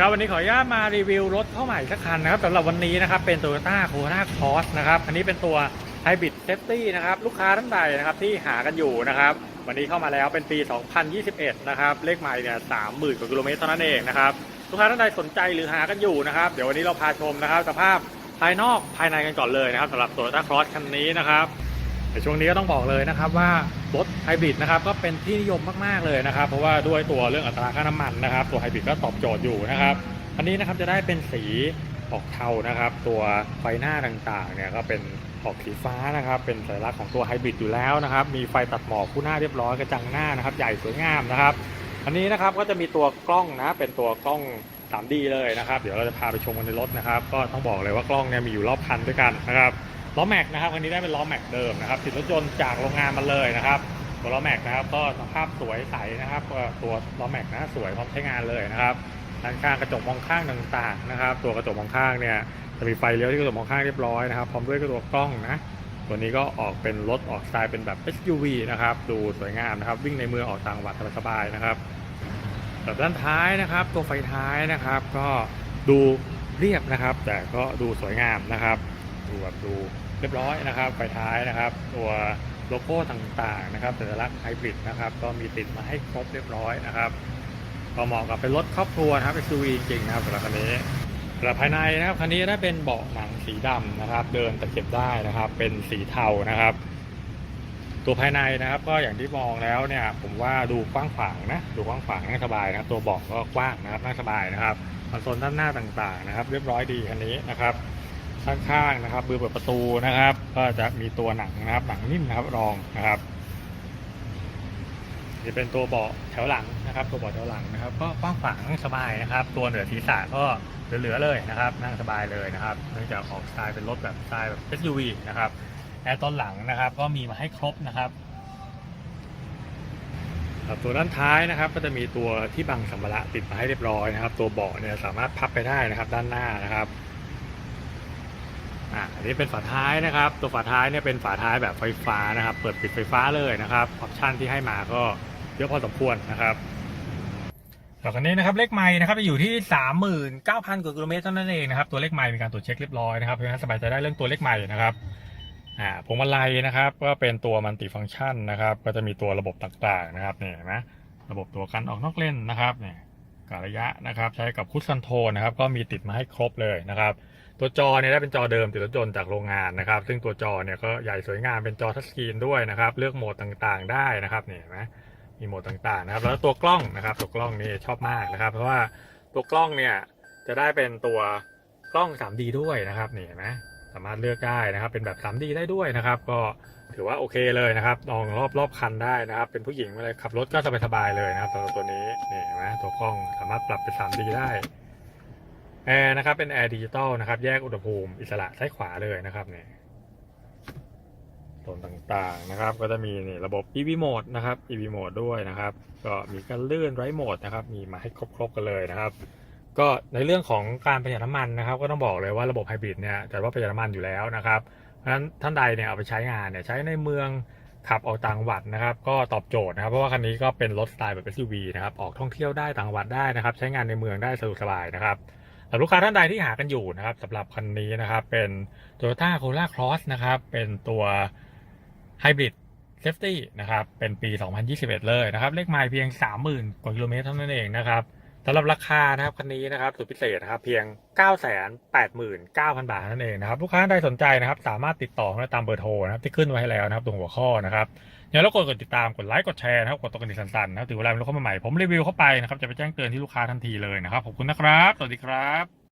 ครับวันนี้ขออนุญาตมารีวิวรถเข้าใหม่สักคันนะครับสำหรับวันนี้นะครับเป็น Toyota c o r o l a Cross นะครับอันนี้เป็นตัว Hybrid Safety นะครับลูกค้าท่านใดนะครับที่หากันอยู่นะครับวันนี้เข้ามาแล้วเป็นปี 2021 นะครับเลขใหม่เนี่ย30,000กว่ากิโลเมตรเท่านั้นเองนะครับลูกค้าท่านใดสนใจหรือหากันอยู่นะครับเดี๋ยววันนี้เราพาชมนะครับสภาพภายนอกภายในกันก่อนเลยนะครับสำหรับ Toyota Cross คันนี้นะครับ ในช่วงนี้ก็ต้องบอกเลยนะครับว่ารถไฮบริดนะครับก็เป็นที่นิยมมากๆเลยนะครับ เพราะว่าด้วยตัวเรื่องอัตราค่าน้ำมันนะครับ ตัวไฮบริดก็ตอบโจทย์อยู่นะครับอันนี้นะครับจะได้เป็นสีออกเทานะครับ ตัวไฟหน้าต่างๆเนี่ยก็เป็นออกสีฟ้านะครับ เป็นสัญลักษณ์ของตัวไฮบริดอยู่แล้วนะครับ มีไฟตัดหมอกคู่หน้าเรียบร้อยกระจังหน้านะครับ ใหญ่สวยงามนะครับ อันนี้นะครับก็จะมีตัวกล้องนะ เป็นตัวกล้อง 3D เลยนะครับ เดี๋ยวเราจะพาไปชมกันในรถนะครับ ก็ต้องบอกเลยว่ากล้องเนี่ยมีอยู่รอบคันด้วยกันนะครับ ล้อแม็กนะครับอันนี้ได้เป็นล้อแม็กเดิมนะครับติดรถยนต์จากโรงงานมาเลยนะครับตัวล้อแม็กนะครับก็สภาพสวยใสนะครับตัวล้อแม็กนะสวยพร้อมใช้งานเลยนะครับด้านข้างกระจกมองข้างต่างๆนะครับ ตัวกระจกมองข้างเนี่ยจะมีไฟเลี้ยวที่กระจกมองข้างเรียบร้อยนะครับพร้อมด้วยตัวกล้องนะตัวนี้ก็ออกเป็นรถออกสไตล์เป็นแบบ SUV นะครับดูสวยงามนะครับ วิ่งในเมืองออกต่างจังหวัดสบายๆนะครับแบบด้านท้ายนะครับ ตัวไฟท้ายนะครับ ก็ดูเรียบนะครับ แต่ก็ดูสวยงามนะครับดูแบบดู เรียบร้อยนะครับไฟท้ายนะครับ ตัวโลโก้ต่างๆนะครับสัญลักษณ์ไฮบริดนะครับก็มีติดมาให้ครบเรียบร้อยนะครับก็เหมาะกับเป็นรถครอบครัวนะครับ SUV จริงนะครับสำหรับคันนี้สำหรับภายในนะครับคันนี้ได้เป็นเบาะหนังสีดำนะครับ เดินตะเข็บได้นะครับ เป็นสีเทานะครับ ตัวภายในนะครับ ก็อย่างที่มองแล้วเนี่ยผมว่าดูกว้างขวางนะดูกว้างขวางนั่งสบายนะครับ ตัวเบาะก็กว้างนะครับนั่งสบายนะครับคอนโซลด้านหน้าต่างๆนะครับ เรียบร้อยดีคันนี้นะครับ ข้างๆนะครับมือเปิดประตูนะครับ ก็จะมีตัวหนังนะครับ หนังนิ่มนะครับรองนะครับนี่เป็นตัวเบาะแถวหลังนะครับ ตัวเบาะแถวหลังนะครับ ก็กว้างขวางนั่งสบายนะครับ ตัวเหนือศีรษะก็เหลือๆเลยนะครับ นั่งสบายเลยนะครับเนื่องจากออกสไตล์เป็นรถแบบสไตล์แบบ SUV นะครับแอร์ตอนหลังนะครับ ก็มีมาให้ครบนะครับครับตัวด้านท้ายนะครับ ก็จะมีตัวที่บังสัมภาระติดมาให้เรียบร้อยนะครับ ตัวเบาะเนี่ยสามารถพับไปได้นะครับ ด้านหน้านะครับ อ่าอันนี้เป็นฝาท้ายนะครับ ตัวฝาท้ายเนี่ยเป็นฝาท้ายแบบไฟฟ้านะครับ เปิดปิดไฟฟ้าเลยนะครับออปชั่นที่ให้มาก็เยอะพอสมควรนะครับต่อกันนี้นะครับเลขไม้นะครับจะอยู่ที่ 39,000กว่ากิโลเมตรเท่านั้นเองนะครับตัวเลขไม้มีการตรวจเช็คเรียบร้อยนะครับเพราะฉะนั้นสบายใจได้เรื่องตัวเลขไม้นะครับอ่าพวงมาลัยนะครับ ก็เป็นตัวมัลติฟังก์ชันนะครับ ก็จะมีตัวระบบต่างๆนะครับเนี่ยเห็นไหมระบบตัวกันออกนอกเล่นนะครับเนี่ยการะยะนะครับ ใช้กับคุชซันโทนะครับ ก็มีติดมาให้ครบเลยนะครับ ตัวจอเนี่ยได้เป็นจอเดิมติดรถยนต์จากโรงงานนะครับ ซึ่งตัวจอเนี่ยก็ใหญ่สวยงามเป็นจอทัชสกรีนด้วยนะครับ เลือกโหมดต่างๆได้นะครับเนี่ยนไหมมีโหมดต่างๆนะครับ แล้วตัวกล้องนะครับ ตัวกล้องนี่ชอบมากนะครับ เพราะว่าตัวกล้องเนี่ยจะได้เป็นตัวกล้อง 3D ด้วยนะครับนี่นไหมสามารถเลือกได้นะครับ เป็นแบบ 3D ได้ด้วยนะครับ ก็ถือว่าโอเคเลยนะครับลองรอบรอบคันได้นะครับ เป็นผู้หญิงอะไรขับรถก็สบายๆเลยนะครับสำหรับตัวนี้นี่นไหมตัวกล้องสามารถปรับเป็น 3D ได้ แอร์นะครับเป็นแอร์ดิจิตอลนะครับ แยกอุณหภูมิอิสระซ้ายขวาเลยนะครับเนี่ยโซนต่างๆนะครับ ก็จะมีนี่ระบบ EV Mode นะครับ EV Mode ด้วยนะครับ ก็มีการเลื่อนไร้โหมดนะครับ มีมาให้ครบๆกันเลยนะครับ ก็ในเรื่องของการประหยัดน้ำมันนะครับ ก็ต้องบอกเลยว่าระบบไฮบริดเนี่ยแต่ว่าประหยัดน้ำมันอยู่แล้วนะครับเพราะฉะนั้นท่านใดเนี่ยเอาไปใช้งานเนี่ยใช้ในเมืองขับออกต่างจังหวัดนะครับ ก็ตอบโจทย์นะครับ เพราะว่าคันนี้ก็เป็นรถสไตล์แบบ SUV นะครับ ออกท่องเที่ยวได้ต่างจังหวัดได้นะครับ ใช้งานในเมืองได้สะดวกสบายนะครับ สำหรับลูกค้าท่านใดที่หากันอยู่นะครับสำหรับคันนี้นะครับเป็น Toyota Corolla Cross นะครับ เป็นตัวไฮบริด Safety นะครับ เป็นปี 2021 เลยนะครับ เลขไมล์เพียง 30,000 กว่ากิโลเมตรเท่านั้นเองนะครับ สำหรับราคานะครับคันนี้นะครับสุดพิเศษนะครับเพียง 989,000บาทนั่นเองนะครับลูกค้าท่านใดสนใจนะครับ สามารถติดต่อได้ตามเบอร์โทรนะครับที่ขึ้นไว้ให้แล้วนะครับตรงหัวข้อนะครับอย่าลืมกดติดตามกดไลค์กดแชร์นะครับกดตัวกระดิ่งสั่นๆนะครับถึงเวลาเป็นลูกค้าใหม่ผมรีวิวเข้าไปนะครับจะไปแจ้งเตือนที่ลูกค้าทันทีเลยนะครับขอบคุณนะครับ สวัสดีครับ